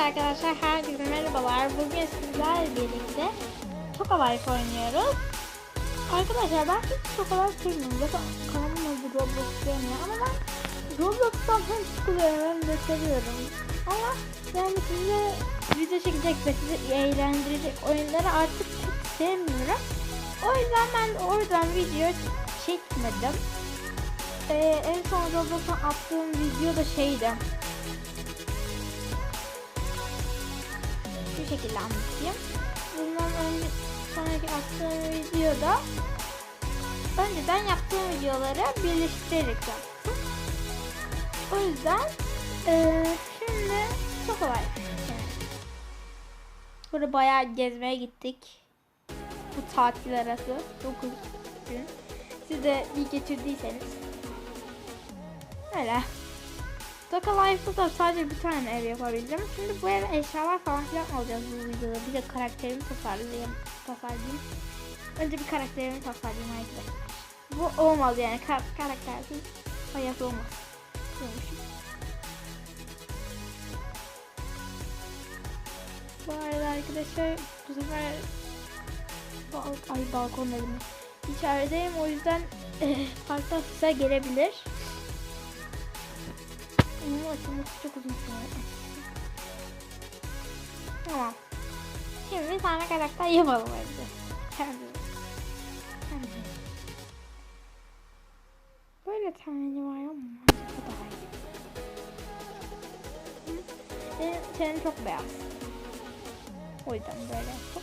arkadaşlar, herkese merhabalar. Bugün sizlerle birlikte Toka Life oynuyoruz. Arkadaşlar ben hiç Toka Life çekmiyorum. Zaten kanalım adı Roblox demiyor ama ben Roblox'tan hem sıkılıyorum hem de seviyorum. Ama yani size video çekecek ve sizi eğlendirecek oyunları artık çok sevmiyorum. O yüzden ben oradan video çekmedim. Ee, en son Roblox'tan attığım video da şeydi. Şekilde anlatayım. Bundan önce sonraki attığım videoda önceden yaptığım videoları birleştirerek yaptım. O yüzden eee, şimdi çok kolay. Yani. Burada bayağı gezmeye gittik. Bu tatil arası 9 gün. Siz de iyi geçirdiyseniz. Öyle. Toka Life'da da sadece bir tane ev yapabildim. Şimdi bu eve eşyalar falan filan alacağız bu videoda. Bir de karakterimi tasarlayayım. tasarlayayım. Önce bir karakterimi tasarlayayım arkadaşlar. Bu olmaz yani. Kar karaktersiz hayat olmaz. Bu arada arkadaşlar bu sefer bal ay balkon dedim. İçerideyim o yüzden eh, farklı sesler gelebilir. Bunun açılması çok uzun süre. Tamam. Şimdi bir tane karakter yapalım önce. Böyle tane var ama bu daha iyi. Benim senin çok beyaz. O yüzden böyle yaptım.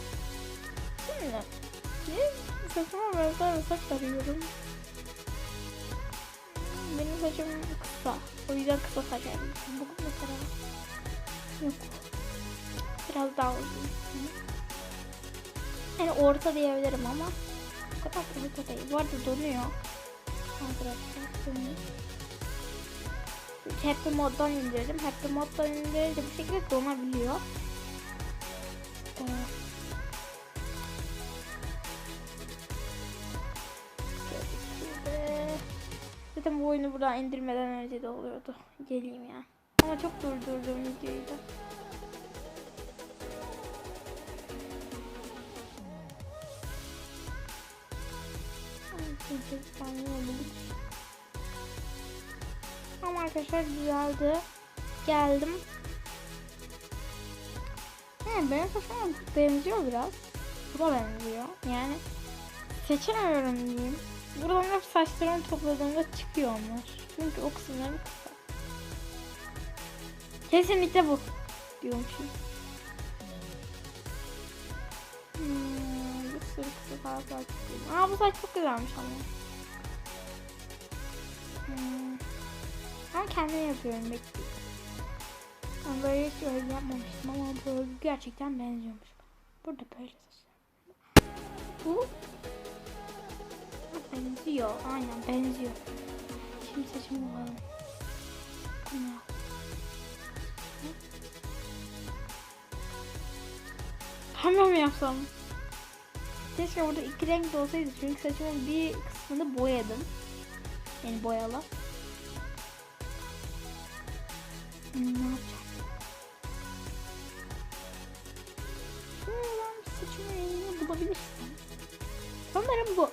Saçıma benzer bir saç arıyorum. Benim saçım kısa. O yüzden kısa saç arıyorum. Bugün mesela yok. Biraz daha uzun. Yani orta diyebilirim ama o kadar orta değil. Bu arada donuyor. Arkadaşlar donuyor. Happy moddan indirdim. Happy moddan indirince bu şekilde donabiliyor. Zaten bu oyunu buradan indirmeden önce de oluyordu. Geleyim ya. Ama çok durdurdum videoyu da. Ama arkadaşlar düzeldi. Geldim. He, benim saçıma benziyor biraz. Bu da benziyor. Yani seçemiyorum diyeyim. Buradan hep saçlarımı topladığımda çıkıyor onlar. Çünkü o kısımları kısa. Kesinlikle bu. Diyormuşum. Hmm, bir sürü kısa daha saç çıkıyor. Aa bu saç çok güzelmiş ama. Hmm. Ben kendim yapıyorum bekliyorum. Ben böyle hiç öyle yapmamıştım ama böyle gerçekten benziyormuş. Burada böyle saçlar. Bu Benziyor. Aynen benziyor. Şimdi saçımı. Hemen mi yapsam? Keşke burada iki renk de olsaydı. Çünkü saçımın bir kısmını boyadım. Yani boyalı. Hmm, Ne yapacağım? Şuradan saçımın rengini bulabilirsem. Sanırım bu.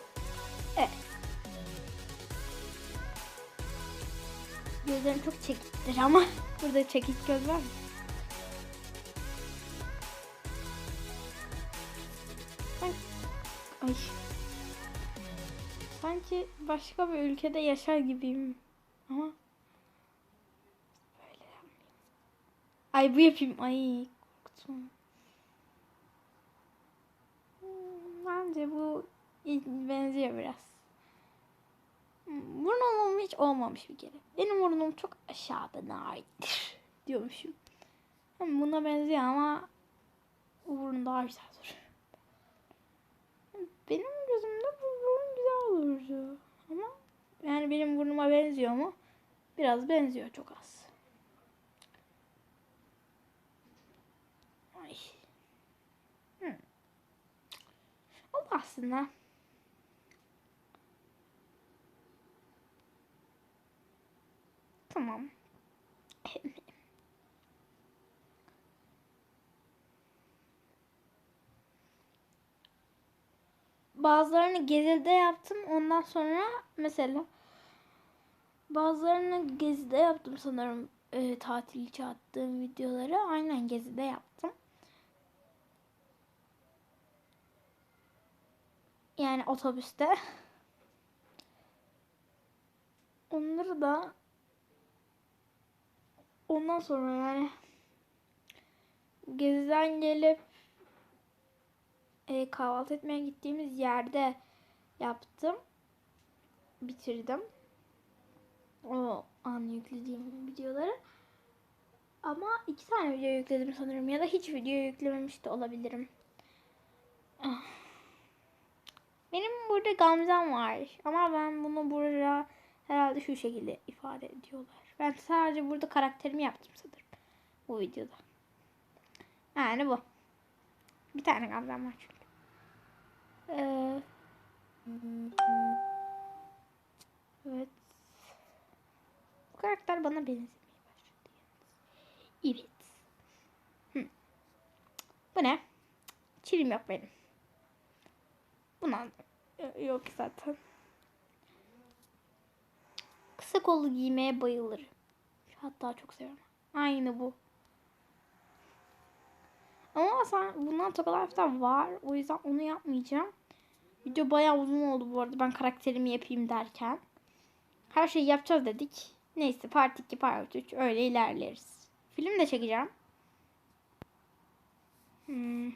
Çok çekiktir ama burada çekik göz var mı? Ben... Ay. Sanki başka bir ülkede yaşar gibiyim. Ama böyle yapmayayım. Ay bu yapayım. Ay korktum. Hmm, Bence bu benziyor biraz. Burnum hiç olmamış bir kere. Benim burnum çok aşağıda naittir diyormuşum. Hem buna benziyor ama bu burun daha güzel durur. Benim gözümde bu burun güzel olurdu. Ama yani benim burnuma benziyor mu? Biraz benziyor çok az. Ay. Hmm. Oldu aslında. Tamam. Bazılarını gezide yaptım. Ondan sonra mesela bazılarını gezide yaptım sanırım. E, tatil içi attığım videoları aynen gezide yaptım. Yani otobüste. Onları da ondan sonra yani geziden gelip e, kahvaltı etmeye gittiğimiz yerde yaptım. Bitirdim. O an yüklediğim videoları. Ama iki tane video yükledim sanırım ya da hiç video yüklememiş de olabilirim. Ah. Benim burada Gamzem var ama ben bunu burada herhalde şu şekilde ifade ediyorlar. Ben sadece burada karakterimi yaptım sanırım bu videoda. Yani bu. Bir tane Gamzem var çünkü. Ee, evet. Bu karakter bana benzemeye başladı. Evet. Hı. Bu ne? Çilim yok benim. Buna yok zaten. Kısa kollu giymeye bayılırım. Hatta çok seviyorum. Aynı bu. Ama sen bundan Tokalife'den var. O yüzden onu yapmayacağım. Video bayağı uzun oldu bu arada. Ben karakterimi yapayım derken. Her şeyi yapacağız dedik. Neyse part 2 part 3 öyle ilerleriz. Film de çekeceğim. Hmm.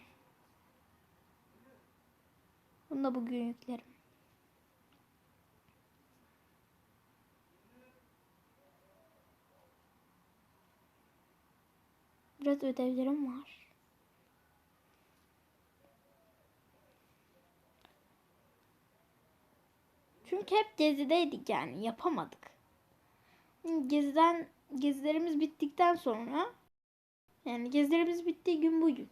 Bunu da bugün yüklerim. Biraz ödevlerim var. Çünkü hep gezideydik yani yapamadık. Geziden gezilerimiz bittikten sonra yani gezilerimiz bittiği gün bugün.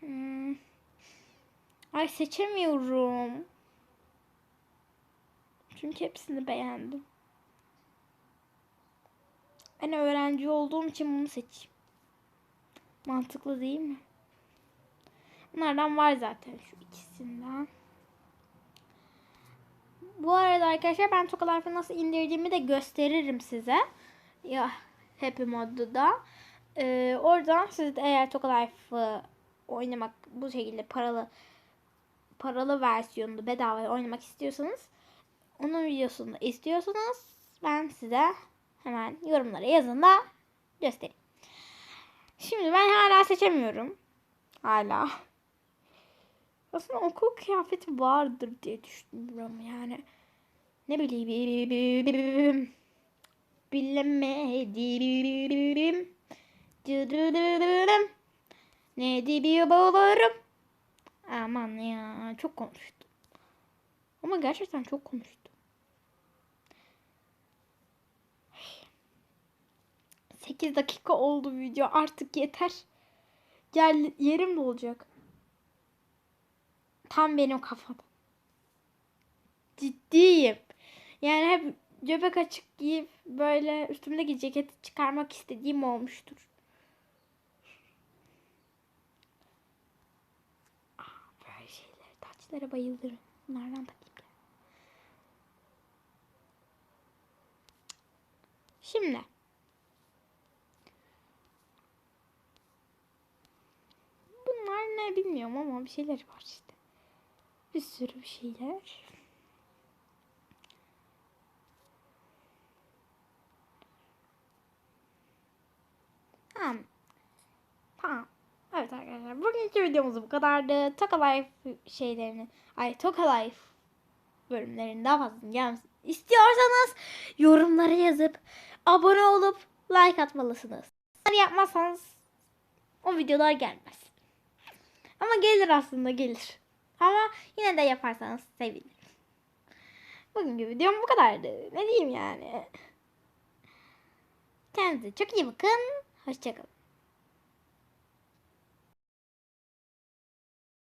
Hmm. Ay seçemiyorum. Çünkü hepsini beğendim. Ben öğrenci olduğum için bunu seçeyim. Mantıklı değil mi? Bunlardan var zaten şu ikisinden. Bu arada arkadaşlar ben Tokalarf'ı nasıl indirdiğimi de gösteririm size. Ya Happy Mod'da. Ee, oradan siz de eğer Tokalarf'ı oynamak bu şekilde paralı paralı versiyonunu bedava oynamak istiyorsanız onun videosunu istiyorsanız ben size hemen yorumlara yazın da göstereyim. Şimdi ben hala seçemiyorum. Hala. Aslında okul kıyafeti vardır diye düşünüyorum yani. Ne bileyim. Bilemedim. Ne diyebilirim? Aman ya çok konuştum. Ama gerçekten çok konuştum. 8 dakika oldu video. Artık yeter. Gel yerim de olacak. Tam benim kafada. Ciddiyim. Yani hep göbek açık giyip böyle üstümdeki ceketi çıkarmak istediğim olmuştur. Ah, böyle şeyler, taçlara bayılırım. Bunlardan takayım. Şimdi bunlar ne bilmiyorum ama bir şeyler var işte. Bir sürü bir şeyler. Tamam. Tamam. Evet arkadaşlar bugünkü videomuz bu kadardı. Toka Life şeylerini, ay Toka Life bölümlerinin daha fazla gelmesini istiyorsanız yorumlara yazıp abone olup like atmalısınız. Bunları yapmazsanız o videolar gelmez. Ama gelir aslında gelir. Ama yine de yaparsanız sevinirim. Bugünkü videom bu kadardı. Ne diyeyim yani. Kendinize çok iyi bakın. Hoşçakalın.